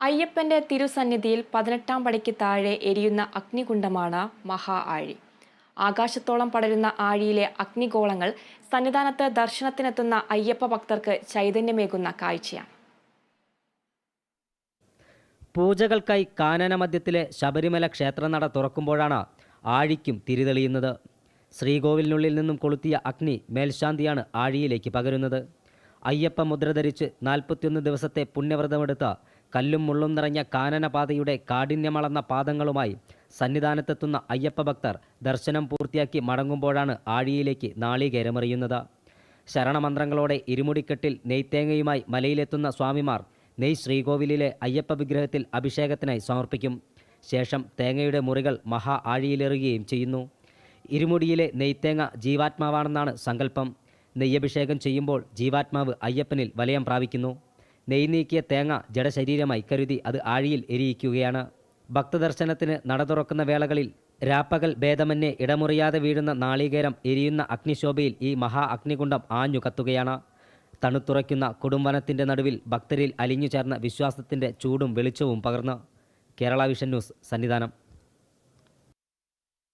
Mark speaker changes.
Speaker 1: അയ്യപ്പന്റെ തിരുസന്നിധിയിൽ പതിനെട്ടാം പടിക്ക് താഴെ എരിയുന്ന അഗ്നികുണ്ഡമാണ് മഹാ ആഴി. ആകാശത്തോളം പടരുന്ന ആഴിയിലെ അഗ്നിഗോളങ്ങൾ സന്നിധാനത്ത് ദർശനത്തിനെത്തുന്ന അയ്യപ്പ ഭക്തർക്ക് ചൈതന്യമേകുന്ന കാഴ്ചയാണ്.
Speaker 2: പൂജകൾക്കായി കാനന മധ്യത്തിലെ ശബരിമല ക്ഷേത്രനട തുറക്കുമ്പോഴാണ് ആഴിക്കും തിരിതെളിയുന്നത്. ശ്രീകോവിലിനുള്ളിൽ നിന്നും കൊളുത്തിയ അഗ്നി മേൽശാന്തിയാണ് ആഴിയിലേക്ക് പകരുന്നത്. അയ്യപ്പ മുദ്ര ധരിച്ച് നാൽപ്പത്തിയൊന്ന് ദിവസത്തെ പുണ്യവ്രതമെടുത്ത കല്ലും മുള്ളും നിറഞ്ഞ കാനനപാതയുടെ കാഠിന്യമളന്ന പാദങ്ങളുമായി സന്നിധാനത്തെത്തുന്ന അയ്യപ്പ ഭക്തർ ദർശനം പൂർത്തിയാക്കി മടങ്ങുമ്പോഴാണ് ആഴിയിലേക്ക് നാളികേരമറിയുന്നത്. ശരണമന്ത്രങ്ങളോടെ ഇരുമുടിക്കെട്ടിൽ നെയ്ത്തേങ്ങയുമായി മലയിലെത്തുന്ന സ്വാമിമാർ നെയ് ശ്രീകോവിലിലെ അയ്യപ്പ വിഗ്രഹത്തിൽ അഭിഷേകത്തിനായി സമർപ്പിക്കും. ശേഷം തേങ്ങയുടെ മുറികൾ മഹാ ആഴിയിലെറുകയും ചെയ്യുന്നു. ഇരുമുടിയിലെ നെയ്ത്തേങ്ങ ജീവാത്മാവാണെന്നാണ് സങ്കല്പം. നെയ്യഭിഷേകം ചെയ്യുമ്പോൾ ജീവാത്മാവ് അയ്യപ്പനിൽ വലയം പ്രാപിക്കുന്നു. നെയ് നീക്കിയ തേങ്ങ ജഡശരീരമായി കരുതി അത് ആഴിയിൽ എരിയിക്കുകയാണ്. ഭക്തദർശനത്തിന് നട തുറക്കുന്ന വേളകളിൽ രാപ്പകൽ ഭേദമന്യേ ഇടമുറിയാതെ വീഴുന്ന നാളികേരം എരിയുന്ന അഗ്നിശോഭയിൽ ഈ മഹാ അഗ്നികുണ്ഡം ആഞ്ഞു കത്തുകയാണ്. തണുത്തുറയ്ക്കുന്ന കൊടുംവനത്തിന്റെ നടുവിൽ ഭക്തരിൽ അലിഞ്ഞു ചേർന്ന വിശ്വാസത്തിന്റെ ചൂടും വെളിച്ചവും പകർന്ന്. Kerala vision news Sannidhanam.